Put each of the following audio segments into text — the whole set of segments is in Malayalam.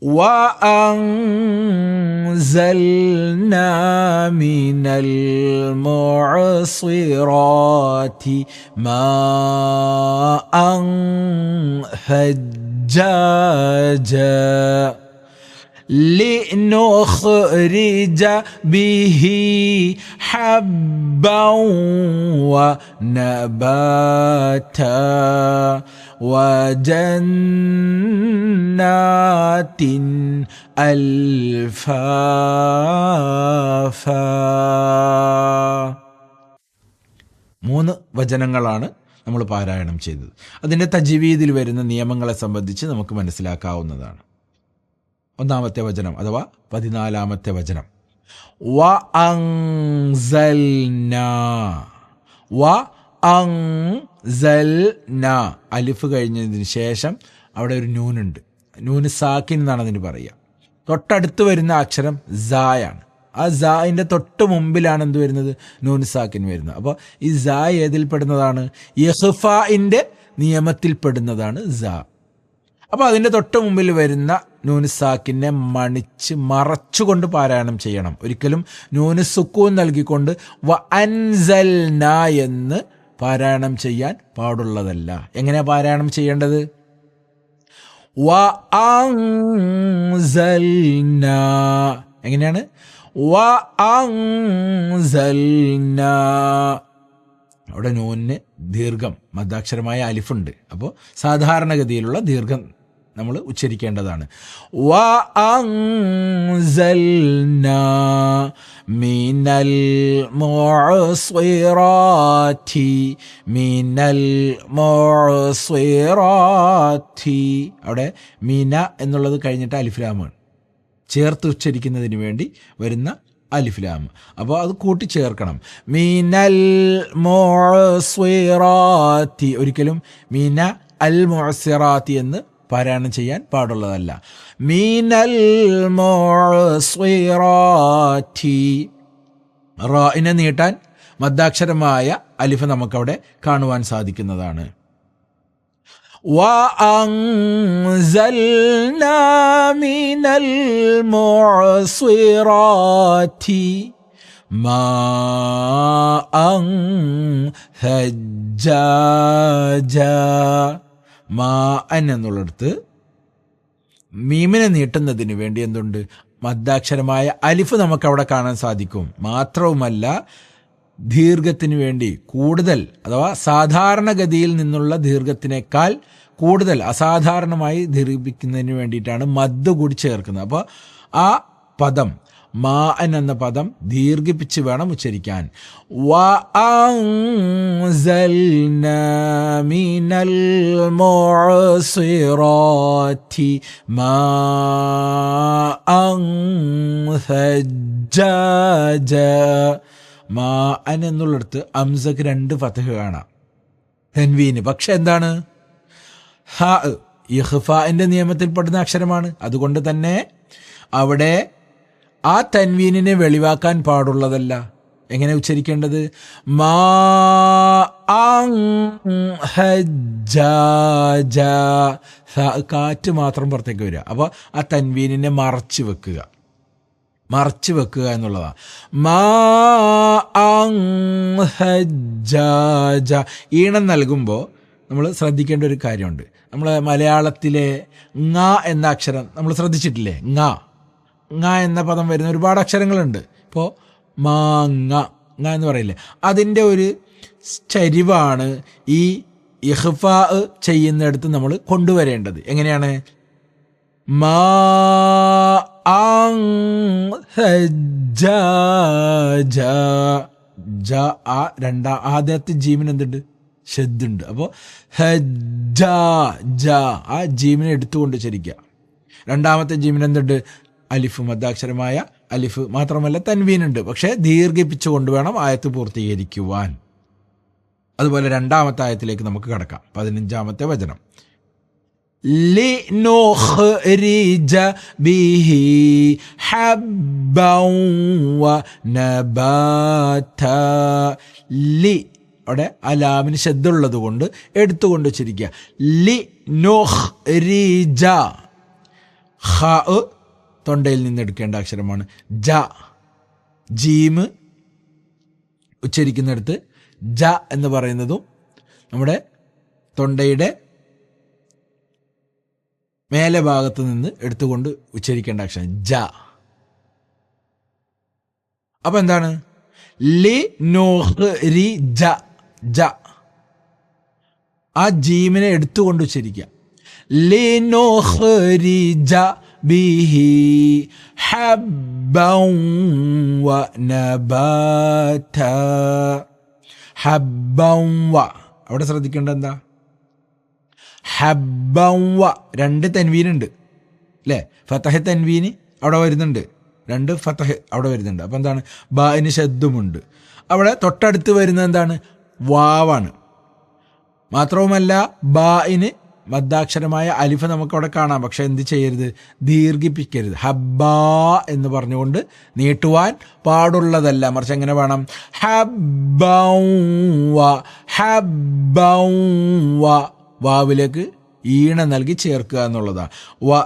وأنزلنا من المعصرات ماء ثجاجا لنخرج به حبا ونباتا وجنات الفافا മൂന്ന് വചനങ്ങളാണ് നമ്മൾ പാരായണം ചെയ്തത് അതിൻ്റെ തജീവീതിൽ വരുന്ന നിയമങ്ങളെ സംബന്ധിച്ച് നമുക്ക് മനസ്സിലാക്കാവുന്നതാണ് ഒന്നാമത്തെ വചനം അഥവാ പതിനാലാമത്തെ വചനം വ അങ്സൽന വ അങ്സൽന അലിഫ് കഴിഞ്ഞതിന് ശേഷം അവിടെ ഒരു നൂനുണ്ട് നൂന് സാക്കിൻ എന്നാണ് അതിന് പറയുക. തൊട്ടടുത്ത് വരുന്ന അക്ഷരം സായാണ്. ആ സായിന്റെ തൊട്ട് മുമ്പിലാണ് എന്ത് വരുന്നത്? നൂന് സാക്കിൻ വരുന്നത്. അപ്പോൾ ഈ സാ ഏതിൽ പെടുന്നതാണ് യഹുഫായിന്റെ നിയമത്തിൽ പെടുന്നതാണ് സാ. അപ്പോൾ അതിന്റെ തൊട്ട് മുമ്പിൽ വരുന്ന നൂനുസാക്കിനെ മണിച്ച് മറച്ചുകൊണ്ട് പാരായണം ചെയ്യണം. ഒരിക്കലും നൂന് സുക്കൂൻ നൽകിക്കൊണ്ട് വ അൻസൽന എന്ന് പാരായണം ചെയ്യാൻ പാടുള്ളതല്ല. എങ്ങനെയാണ് പാരായണം ചെയ്യേണ്ടത്? എങ്ങനെയാണ്? അവിടെ നൂന് ദീർഘം മദ്ദാക്ഷരമായ അലിഫുണ്ട്. അപ്പോൾ സാധാരണഗതിയിലുള്ള ദീർഘം നമ്മൾ ഉച്ചരിക്കേണ്ടതാണ്. മിനൽ മുഅസ്വിറാത്തി മിനൽ മുഅസ്വിറാത്തി. അവിടെ മിന എന്നുള്ളത് കഴിഞ്ഞിട്ട് അലിഫ്ലാമാണ് ചേർത്ത് ഉച്ചരിക്കുന്നതിന് വേണ്ടി വരുന്ന അലിഫ്ലാം അപ്പോൾ അത് കൂട്ടിച്ചേർക്കണം മീനൽ മോസ്വിറാത്തി ഒരിക്കലും മീന അൽ മോസിറാത്തി എന്ന് പാരായണം ചെയ്യാൻ പാടുള്ളതല്ല മീനൽ മോസ്വിറാത്തി റായിനെ നീട്ടാൻ മദ്ദാക്ഷരമായ അലിഫ് നമുക്കവിടെ കാണുവാൻ സാധിക്കുന്നതാണ് وأنزلنا من المعصرات ماء ثجاجا മാഅൻ എന്നുള്ളിടത്ത് മീമിനെ നീട്ടുന്നതിന് വേണ്ടി എന്തുണ്ട്? മദ്ദാക്ഷരമായ അലിഫ് നമുക്ക് അവിടെ കാണാൻ സാധിക്കും. മാത്രവുമല്ല ദീർഘത്തിന് വേണ്ടി കൂടുതൽ അഥവാ സാധാരണഗതിയിൽ നിന്നുള്ള ദീർഘത്തിനേക്കാൾ കൂടുതൽ അസാധാരണമായി ദീർഘിപ്പിക്കുന്നതിന് വേണ്ടിയിട്ടാണ് മദ് കൂടി ചേർക്കുന്നത്. അപ്പോൾ ആ പദം മാ അൻ എന്ന പദം ദീർഘിപ്പിച്ച് വേണം ഉച്ചരിക്കാൻ. മാ അൻ എന്നുള്ളിടത്ത് അംസക്ക് രണ്ട് ഫതഹ് കാണാം തെൻവീന്. പക്ഷെ എന്താണ്? ഹ ഇഹ്ഫാന്റെ നിയമത്തിൽപ്പെടുന്ന അക്ഷരമാണ്. അതുകൊണ്ട് തന്നെ അവിടെ ആ തൻവീനിനെ വെളിവാക്കാൻ പാടുള്ളതല്ല. എങ്ങനെ ഉച്ചരിക്കേണ്ടത്? മാ കാറ്റ് മാത്രം പുറത്തേക്ക് വരിക. അപ്പോൾ ആ തൻവീനിനെ മറച്ചു വെക്കുക. മറച്ചു വെക്കുക എന്നുള്ളതാണ് മാ ഈണം നൽകുമ്പോൾ നമ്മൾ ശ്രദ്ധിക്കേണ്ട ഒരു കാര്യമുണ്ട്. നമ്മൾ മലയാളത്തിലെ ങ എന്ന അക്ഷരം നമ്മൾ ശ്രദ്ധിച്ചിട്ടില്ലേ? ങ. ങ എന്ന പദം വരുന്ന ഒരുപാട് അക്ഷരങ്ങളുണ്ട്. ഇപ്പോൾ മാങ്ങ ങ എന്ന് പറയില്ലേ? അതിന്റെ ഒരു ചരിവാണ് ഈ ഇഹ്ഫ ചെയ്യുന്നിടത്ത് നമ്മൾ കൊണ്ടുവരേണ്ടത്. എങ്ങനെയാണ്? മാ. ജ ആ രണ്ടാ ആദ്യത്തെ ജീവൻ എന്തുണ്ട്? ഷെദ്ദുണ്ട് അപ്പോൾ ഹജ്ജ ജ ആ ജീമിനെ എടുത്തുകൊണ്ട് ചരിക്കുക. രണ്ടാമത്തെ ജീവൻ എന്തുണ്ട്? അലിഫ് മദ്ദാക്ഷരമായ അലിഫ് മാത്രമല്ല തൻവീനുണ്ട് പക്ഷേ ദീർഘിപ്പിച്ചുകൊണ്ട് വേണം ആയത്ത് പൂർത്തീകരിക്കുവാൻ അതുപോലെ രണ്ടാമത്തെ ആയത്തിലേക്ക് നമുക്ക് കടക്കാം പതിനഞ്ചാമത്തെ വചനം لنخرج به حبا ونباتا ലി അവിടെ അലാമിന് ശബ്ദമുള്ളത് കൊണ്ട് എടുത്തുകൊണ്ട് വെച്ചിരിക്കുക ലി നോഹ് രീജ ഹ തൊണ്ടയിൽ നിന്ന് എടുക്കേണ്ട അക്ഷരമാണ്. ജ. ജീമ് ഉച്ചരിക്കുന്നിടത്ത് ജ എന്ന് പറയുന്നതും നമ്മുടെ തൊണ്ടയുടെ മേലെ ഭാഗത്ത് നിന്ന് എടുത്തുകൊണ്ട് ഉച്ചരിക്കേണ്ട അക്ഷരം. ജ. അപ്പം എന്താണ്? ലി നോഹ് രി ജ. ജ. ആ ജീമിനെ എടുത്തുകൊണ്ട് ഉച്ചരിക്കുക. ലി നോഹ് രി ജ. ഹബ്ബൻ വ നബാത ഹബ്ബൻ വ അവിടെ ശ്രദ്ധിക്കേണ്ട എന്താ? ഹബ്ബവ രണ്ട് തൻവീനുണ്ട്. അല്ലേ ഫത്തഹ തൻവീന് അവിടെ വരുന്നുണ്ട്. രണ്ട് ഫത്തഹ് അവിടെ വരുന്നുണ്ട്. അപ്പം എന്താണ്? ബാന് ശബ്ദമുണ്ട് അവിടെ തൊട്ടടുത്ത് വരുന്നത് എന്താണ്? വാവാണ്. മാത്രവുമല്ല ബായിന് മദ്ദാക്ഷരമായ അലിഫ് നമുക്കവിടെ കാണാം. പക്ഷെ എന്ത് ചെയ്യരുത്? ദീർഘിപ്പിക്കരുത്. ഹബ്ബാ എന്ന് പറഞ്ഞുകൊണ്ട് നീട്ടുവാൻ പാടുള്ളതല്ല. മറിച്ച് എങ്ങനെ വേണം? ഹബ്ബൗവ ഹബ്ബൗവ വാവിലേക്ക് ഈണ നൽകി ചേർക്കുക എന്നുള്ളതാണ്. വ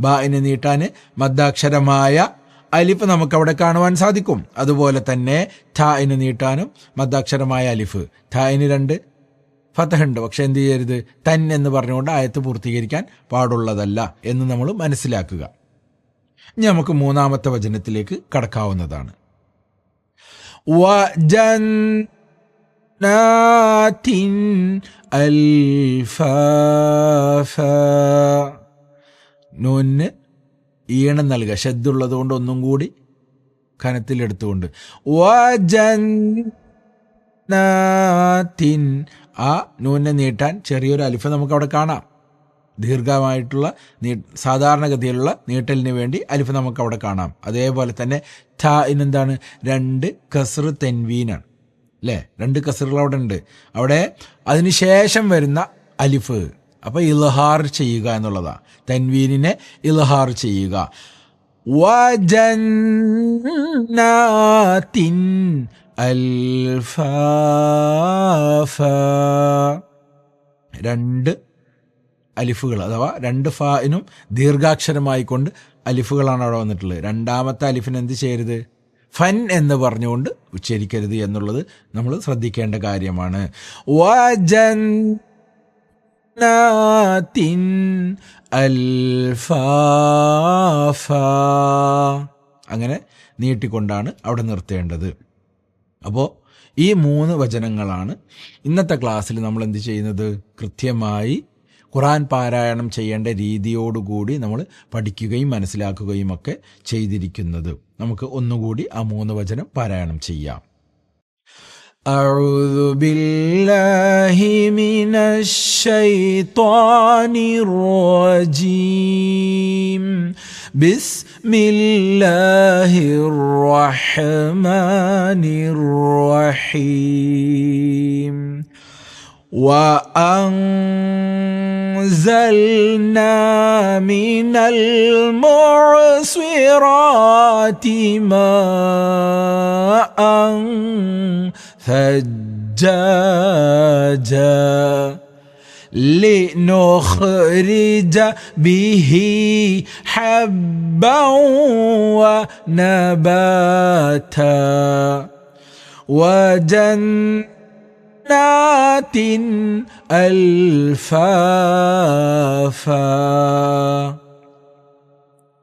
ബായിനെ നീട്ടാൻ മദ്ദാക്ഷരമായ അലിഫ് നമുക്കവിടെ കാണുവാൻ സാധിക്കും. അതുപോലെ തന്നെ ഥ എന്ന് നീട്ടാനും മദ്ദാക്ഷരമായ അലിഫ്. ഥ എന്ന് രണ്ട് ഫതഹുണ്ട്. പക്ഷെ എന്ത് ചെയ്യരുത്? തൻ എന്ന് പറഞ്ഞുകൊണ്ട് ആയത്ത് പൂർത്തീകരിക്കാൻ പാടുള്ളതല്ല എന്ന് നമ്മൾ മനസ്സിലാക്കുക. ഇനി നമുക്ക് മൂന്നാമത്തെ വചനത്തിലേക്ക് കടക്കാവുന്നതാണ്. നൂന് ഈണം നൽകുക. ഷെദ്ദുള്ളത് കൊണ്ട് ഒന്നും കൂടി കനത്തിലെടുത്തുകൊണ്ട്. വജൻ വജന്നാത്തിൻ ആ നൂനെ നീട്ടാൻ ചെറിയൊരു അലിഫ് നമുക്ക് അവിടെ കാണാം. ദീർഘമായിട്ടുള്ള നീ സാധാരണഗതിയിലുള്ള നീട്ടലിന് വേണ്ടി അലിഫ് നമുക്ക് അവിടെ കാണാം. അതേപോലെ തന്നെ ഥ ഇനെന്താണ് രണ്ട് കസർ തെൻവീനാണ്. അല്ലേ? രണ്ട് കസറുകൾ അവിടെ ഉണ്ട്. അവിടെ അതിനുശേഷം വരുന്ന അലിഫ്. അപ്പോൾ ഇൽഹാർ ചെയ്യുക എന്നുള്ളതാണ് തൻവീനിനെ ഇൽഹാർ ചെയ്യുക. വജന്നാത്തിൻ അൽഫാഫ. രണ്ട് അലിഫുകൾ അഥവാ രണ്ട് ഫാനും ദീർഘാക്ഷരമായി കൊണ്ട് അലിഫുകളാണ് അവിടെ വന്നിട്ടുള്ളത്. രണ്ടാമത്തെ അലിഫിന് എന്ത് ചെയ്യരുത്? ഫൻ എന്ന് പറഞ്ഞുകൊണ്ട് ഉച്ചരിക്കരുത് എന്നുള്ളത് നമ്മൾ ശ്രദ്ധിക്കേണ്ട കാര്യമാണ്. വജന്നാത്തിൻ അൽഫാഫ. അങ്ങനെ നീട്ടിക്കൊണ്ടാണ് അവിടെ നിർത്തേണ്ടത്. അപ്പോൾ ഈ മൂന്ന് വചനങ്ങളാണ് ഇന്നത്തെ ക്ലാസ്സിൽ നമ്മൾ എന്ത് ചെയ്യുന്നത്? കൃത്യമായി ഖുറാൻ പാരായണം ചെയ്യേണ്ട രീതിയോടുകൂടി നമ്മൾ പഠിക്കുകയും മനസ്സിലാക്കുകയും ഒക്കെ ചെയ്തിരിക്കുന്നത്. നമുക്ക് ഒന്നുകൂടി ആ മൂന്ന് വചനം പാരായണം ചെയ്യാം. أعوذ بالله من الشيطان الرجيم. بسم الله الرحمن الرحيم. وأنزلنا من المعصرات ماء ثجاجا لنخرج به حبا ونباتا وجنات جنات الفافا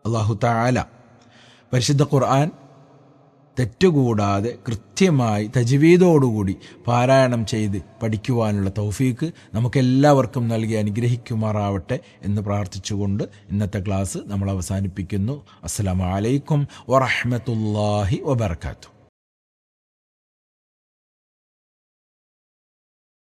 അള്ളാഹു താല പരിശുദ്ധ ഖുർആൻ തെറ്റുകൂടാതെ കൃത്യമായി തജ്വീദോടുകൂടി പാരായണം ചെയ്ത് പഠിക്കുവാനുള്ള തൗഫീക്ക് നമുക്കെല്ലാവർക്കും നൽകി അനുഗ്രഹിക്കുമാറാവട്ടെ എന്ന് പ്രാർത്ഥിച്ചുകൊണ്ട് ഇന്നത്തെ ക്ലാസ് നമ്മൾ അവസാനിപ്പിക്കുന്നു അസ്സാം വലൈക്കും വറഹമത്തല്ലാഹി വബർക്കാത്തു